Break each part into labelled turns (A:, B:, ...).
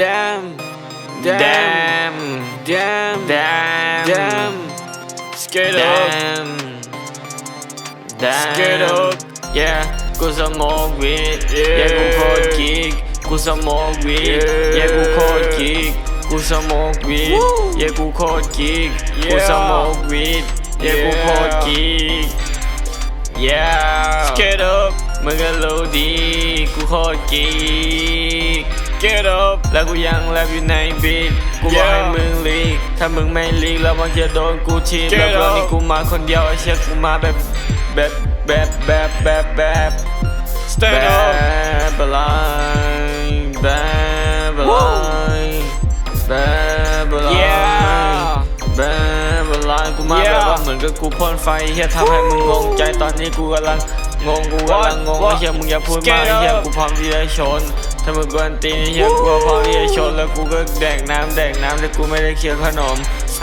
A: damn damn damn damn damn scared up
B: Damn Damn
A: Scared up.
B: Yeah กูสโมกวีด
A: Yeah.
B: Yeah กูโคตรกิกกูสโมกวีด
A: Yeah.
B: Yeah กูโคตรกิกกูสโมกวีด
A: Woo.
B: Yeah กูโคตรกิกกู
A: Yeah.
B: สโมกวีด Yeah กูโคตรกิก Yeah
A: scared up
B: มึงก็รู้ดีกูโคตรกิก
A: get up
B: แล้วกูยังแรปอยู่ในบีทกูบอก
A: Yeah.
B: ให้มึงลีก ถ้ามึงไม่ลีกแล้วมันจะโดนกูทีบ
A: Get
B: แล้วตอนนี้
A: up.
B: กูมาคนเดียวไอ้เชี่ยกูมาแบบแบบแบบแบบแบบแบบ
A: stand
B: แบ
A: up
B: บอะไรแบบอะไรแบบอะไร
A: Yeah
B: แบบอะไรกูมา
A: Yeah
B: แบบว่าเหมือนกับกูพ่นไฟเฮียทำให้มึงงงใจตอนนี้กูกำลังงงกูกำลังงง
A: What?
B: ไอ้เฮียมึงอย่าพูดมา
A: Get
B: ไอ้เฮีย
A: up
B: กูพร้อมที่จะชน ถ้ามึงกวนตีนไอ้เฮียกูก็พร้อมที่จะชนแล้วกูก็แดกน้ำแดกน้ำแต่กูไม่ได้เคี้ยวขนม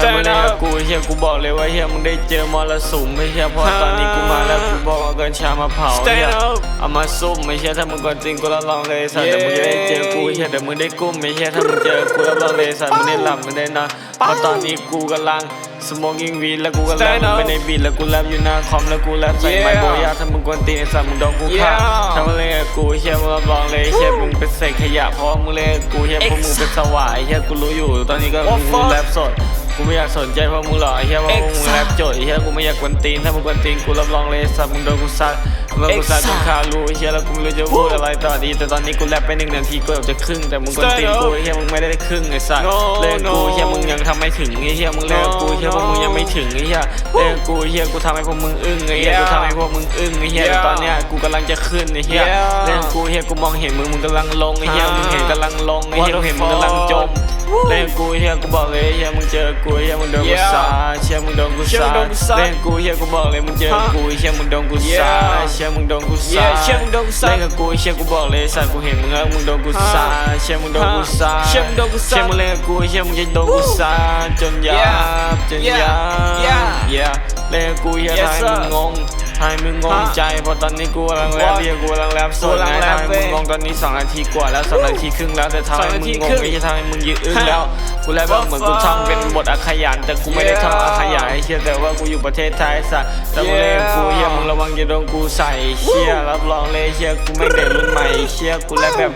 B: ถ้ามึง
A: Stand
B: เล่นกับ
A: up
B: กูไอ้เฮียกูบอกเลยว่าเฮียมึงได้เจอมรสุมไอ้เฮียเพราะตอนนี้กูมาแล้วกูบอกเอากัญชามาเผา
A: Stand
B: เฮีย
A: up
B: เอามาซุ่มไม่ใช่ถ้ามึงกวนจริงกูรับรองเลยสัตว์เดี๋ยวมึงจะได้เจอกูเฮียเดี๋ยวมึงได้กุ้มไม่ใช่ถ้ามึงเจอกูรับรองเลยสัตว์มึงได้หลับมึงได้นอนเพราะตอนนี้กูกำลัง สโมกิ้งวีแล้วกูกำลัง
A: Stand up
B: ไปในบีทแล้วกูแรปอยู่หน้าคอมแล้วกูแรปใส่ไมค์
A: Yeah
B: โบยาถ้ามึงกวนตีนไอ้สัตว์มึงโดนกูฆ่า
A: Yeah
B: ถ้ามึงเล่นกับกูเฮียมึงรับรองเลยเฮียมึงเป็นเศษขยะเพราะว่ามึงเล่นกับกูเฮียพวกมึงเป็นสวายเฮียกูรู้อยู่ตอนนี้ก็
A: What
B: มึง
A: fuck?
B: แรปสด กูไม่อยากสนใจเพราะมึงหรอกไอ้เฮียว่ามึง
A: Exact
B: แรปโจทย์ไอ้เฮียกูไม่อยากกวนตีนถ้ามึงกวนตีนกูรับรองเลยสัตว์มึงโดนกูซัดมึงโดนกูซัดจน
A: Exact
B: คารู้ไอ้เฮียแล้วกูไม่รู้จะพูดอะไรต่อดีแต่ตอนนี้กูแรปไปหนึ่งนาทีกูอยากจะครึ่งแต่มึงกวนตีน
A: Stand up
B: กูไอ้เฮียมึงไม่ได้ครึ่งไอ้สัตว์
A: No
B: เล่นกู
A: no
B: เฮียมึงยังทำไม่ถึงไอ้เฮียมึงเล่นกับกูเฮียพวกมึงยังไม่ถึงไอ้เฮียเล่นกับกูเฮียกูทำให้พวกมึงอึ้งไอ้เฮีย
A: Yeah
B: กูทำให้พวกมึงอึ้งไอ้เฮีย
A: Yeah
B: แต่ตอนเนี้ยกูกำลังจะขึ้นไอ้เฮีย
A: Yeah
B: เล่นกับกูเฮียกูมองเห็นมึงมึงกำลังลงไอ้เฮีย
A: Ah
B: มึงเห็นกำลังลงไอ้เฮีย
A: What
B: กู
A: the
B: เห็นมึงกำลังจม
A: fuck
B: เล่นกับกู เฮียกูบอกเลยเฮียมึงเจอกูเฮียมึงโดนกู
A: Yeah
B: ซาเชี่ยมึงโดนกู
A: เชี่ย
B: ซา
A: มึงโดนกูซัด
B: เล่นกับกูเฮียกูบอกเลยมึงเจอ
A: ฮะ
B: กูเฮียมึงโดนกูซา
A: Yeah
B: เชี่ยมึงโดนกูซา
A: Yeah เชี่ยมึงโดนกูซัด
B: เล่นกับกูเชี่ยกูบอกเลยสัตว์กูเห็นมึงแล้วมึงโดนกูซาเชี่ยมึงโดนกูซา
A: เชี่ยมึงโดนกูซัด
B: เชี่ยมึงเล่นกับกูเชี่ยมึงจะโดนกูซาจนยั
A: Yeah
B: บจน
A: Yeah
B: ยับ
A: Yeah
B: Yeah เล่นกับกูเฮีย
A: Yes
B: ทายมึง
A: sir
B: งง ทายมึงงง
A: ฮะ
B: ใจเพราะตอนนี้กูกำลังแรป
A: What?
B: เรียกกูกำลังแรปสด
A: กูกำลัง
B: นะ
A: แรป
B: ทาย
A: เว้
B: มึ
A: ย
B: งงงตอนนี้สองนาทีกว่าแล้วสองนาทีครึ่งแล้วแต่ทำให้
A: สองนา
B: มึ
A: ที
B: งง
A: ครึ่
B: ง
A: ง
B: ไม่ใช่ทำให้มึงยืดอึ้ง
A: ฮะ
B: แล้วกูแรปแบบเหมือนกูท่องเป็นบทอักขยันแต่กูไม่ได้ท่องอักขยันไอ้เชี่ยแต่ว่ากูอยู่ประเทศไทยสัตว์แต่มึงเล่นกูเฮียมึงระวังอย่าโดนกูใส่เชี่ยรับรองเลยเชี่ยกูไม่เด็กรุ่นใหม่เชี่ยกูแรปแบบ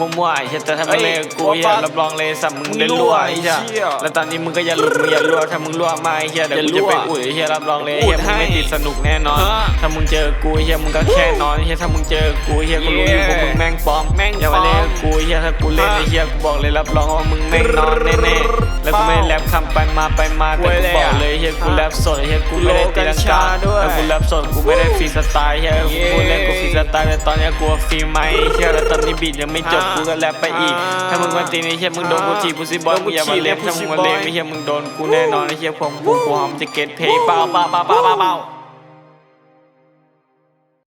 B: มั่วๆไอ้เชี่ยแต่ถ้ามึงเล่นกูเฮียรับรองเลยสัตว์มึงได้รั่วไอ้เชี่ย
A: เชี่ย
B: แล้วตอนนี้มึงก็อย่าหลุดมึงอย่ารั่วถ้ามึงรั่วมาไอ้เฮียเดี๋ยวกูจะไปอุ่ยไอ้เฮียรับรองเลยไอ้เฮียมึงไม่ติดสนุกแน่นอน
A: ฮะ
B: ถ้ามึงเจอกูเฮียมึงก็แค่นอนเฮียถ้ามึงเจอกูเฮียกูรู้อยู่พวกมึงแม่งปลอม
A: แม่ง
B: อย่ามาเล่น
A: ปลอม
B: กับกูเฮียถ้ากูเล่น
A: ฮะ
B: ไอ้เฮียกูบอกเลยรับรองว่ามึงแม่งนอนแน่ๆแล้วกูไม่แรปคำไปมาไปมาแต่กูบอกเลยเฮียกูแรปสดเฮียกูไม่ได้ตีลังกา
A: โลกัญชาด้วย
B: แล้วกูแรปสดกูไม่ได้ฟรีสไตล์เฮียกูพูดเล่นกูฟรีสไตล์แต่ตอนเนี้ยกูฟรีไหมเฮียแล้วตอนนี้บีทยังไม่จบ
A: ฮะ
B: กูก็แรปไปอีก
A: ฮะ
B: ถ้ามึงมาตีไอ้เฮียมึงโดนกูทีพุซี่บอย
A: โดนกู
B: มึงอย่ามาเล่น
A: ถีบ
B: ถ้ามึงมา
A: Pussy
B: เล่น
A: Boy
B: ไอ้เฮียมึงโดนกูแน่นอนไอ้เฮียผมกูหอมจะเก็ตเพย์เปล่าเปล่าเปล่าเปล่าเปล่า